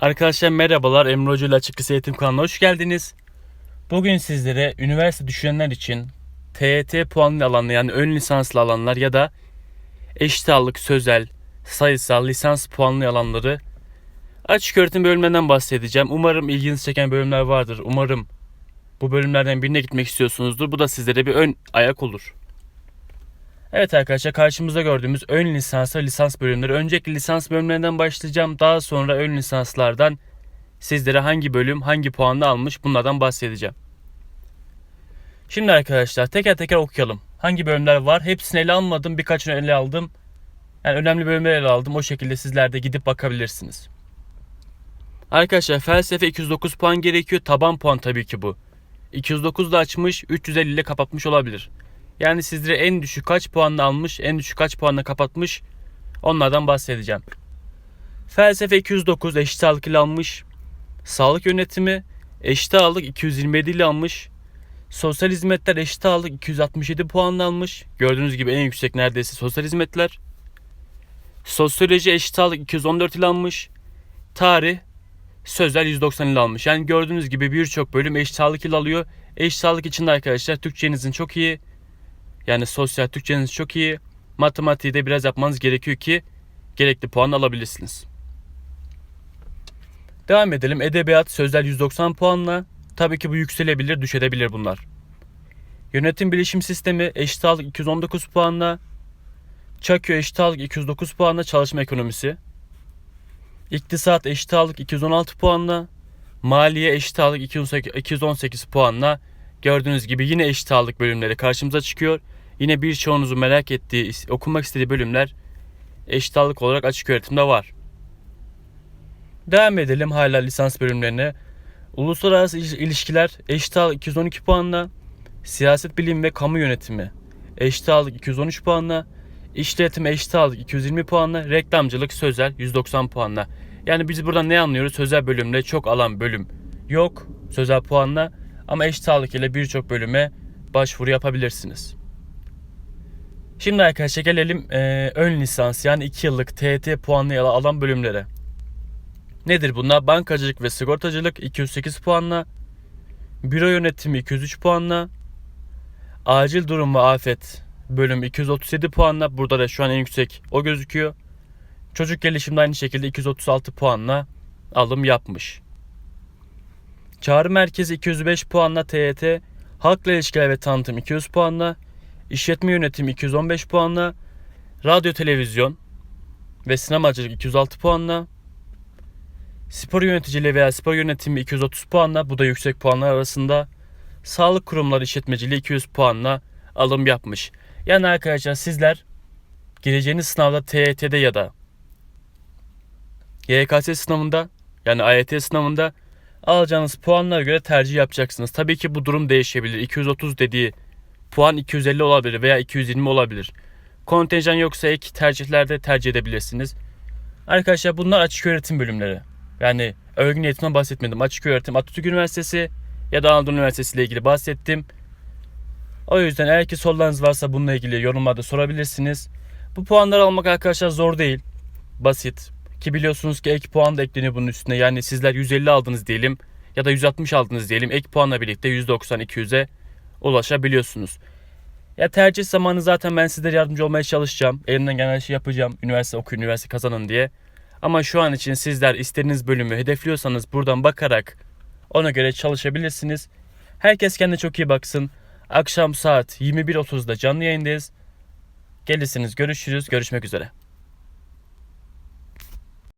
Arkadaşlar merhabalar. Emre Hoca ile Açık Lise Eğitim kanalına hoş geldiniz. Bugün sizlere üniversite düşünenler için TET puanlı alanlar yani ön lisanslı alanlar ya da eşit ağırlık, sözel, sayısal, lisans puanlı alanları açık öğretim bölümlerinden bahsedeceğim. Umarım ilginizi çeken bölümler vardır. Umarım bu bölümlerden birine gitmek istiyorsunuzdur. Bu da sizlere bir ön ayak olur. Evet arkadaşlar karşımızda gördüğümüz ön lisans ve lisans bölümleri. Önceki lisans bölümlerinden başlayacağım. Daha sonra ön lisanslardan sizlere hangi bölüm hangi puanla almış bunlardan bahsedeceğim. Şimdi arkadaşlar teker teker okuyalım. Hangi bölümler var? Hepsini ele almadım. Birkaçını ele aldım. Yani önemli bölümleri ele aldım. O şekilde sizler de gidip bakabilirsiniz. Arkadaşlar felsefe 209 puan gerekiyor. Taban puan tabii ki bu. 209 da açmış, 350 ile kapatmış olabilir. Yani sizlere en düşük kaç puanla almış, en düşük kaç puanla kapatmış onlardan bahsedeceğim. Felsefe 209 eşit ağırlık ile almış. Sağlık yönetimi eşit ağırlık 227 ile almış. Sosyal hizmetler eşit ağırlık 267 puanla almış. Gördüğünüz gibi en yüksek neredeyse sosyal hizmetler. Sosyoloji eşit ağırlık 214 ile almış. Tarih sözel 190 ile almış. Yani gördüğünüz gibi birçok bölüm eşit ağırlık ile alıyor. Eşit ağırlık için de arkadaşlar Türkçenizin çok iyi. Yani sosyal Türkçeniz çok iyi. Matematiği de biraz yapmanız gerekiyor ki gerekli puan alabilirsiniz. Devam edelim. Edebiyat sözler 190 puanla. Tabii ki bu yükselebilir, düşebilir bunlar. Yönetim bilişim sistemi eşit ağırlık 219 puanla. Çakyo eşit ağırlık 209 puanla çalışma ekonomisi. İktisat eşit ağırlık 216 puanla. Maliye eşit ağırlık 218, 218 puanla. Gördüğünüz gibi yine eşit ağırlık bölümleri karşımıza çıkıyor. Yine birçoğunuzun merak ettiği, okumak istediği bölümler eşit olarak açık öğretimde var. Devam edelim hala lisans bölümlerine. Uluslararası il- ilişkiler eşit ağırlık 212 puanla. Siyaset bilimi ve kamu yönetimi eşit ağırlık 213 puanla. İşletim eşit ağırlık 220 puanla. Reklamcılık sözel 190 puanla. Yani biz buradan ne anlıyoruz? Sözel bölümde çok alan bölüm yok sözel puanla. Ama eşit ağırlık ile birçok bölüme başvuru yapabilirsiniz. Şimdi arkadaşlar gelelim eee, ön lisans yani 2 yıllık TET puanlı alan bölümlere. Nedir bunlar? Bankacılık ve sigortacılık 208 puanla. Büro yönetimi 203 puanla. Acil durum ve afet bölüm 237 puanla. Burada da şu an en yüksek o gözüküyor. Çocuk gelişimde aynı şekilde 236 puanla alım yapmış. Çağrı merkezi 205 puanla TYT, halkla ilişkiler ve tanıtım 200 puanla, işletme yönetimi 215 puanla, radyo televizyon ve sinemacılık 206 puanla, spor yöneticiliği veya spor yönetimi 230 puanla, bu da yüksek puanlar arasında, sağlık kurumları işletmeciliği 200 puanla alım yapmış. Yani arkadaşlar sizler gireceğiniz sınavda TYT'de ya da YKS sınavında yani AYT sınavında alacağınız puanlara göre tercih yapacaksınız. Tabii ki bu durum değişebilir. 230 dediği puan 250 olabilir veya 220 olabilir. Kontenjan yoksa ek tercihlerde tercih edebilirsiniz. Arkadaşlar bunlar açık öğretim bölümleri. Yani örgün eğitimden bahsetmedim. Açık öğretim Atatürk Üniversitesi ya da Anadolu Üniversitesi ile ilgili bahsettim. O yüzden eğer ki sorularınız varsa bununla ilgili yorumlarda sorabilirsiniz. Bu puanları almak arkadaşlar zor değil. Basit. Ki biliyorsunuz ki ek puan da ekleniyor bunun üstüne. Yani sizler 150 aldınız diyelim ya da 160 aldınız diyelim. Ek puanla birlikte 190-200'e ulaşabiliyorsunuz. Ya tercih zamanı zaten ben sizlere yardımcı olmaya çalışacağım. Elimden gelen şeyi yapacağım. Üniversite okuyun, üniversite kazanın diye. Ama şu an için sizler istediğiniz bölümü hedefliyorsanız buradan bakarak ona göre çalışabilirsiniz. Herkes kendine çok iyi baksın. Akşam saat 21.30'da canlı yayındayız. Gelirsiniz görüşürüz. Görüşmek üzere.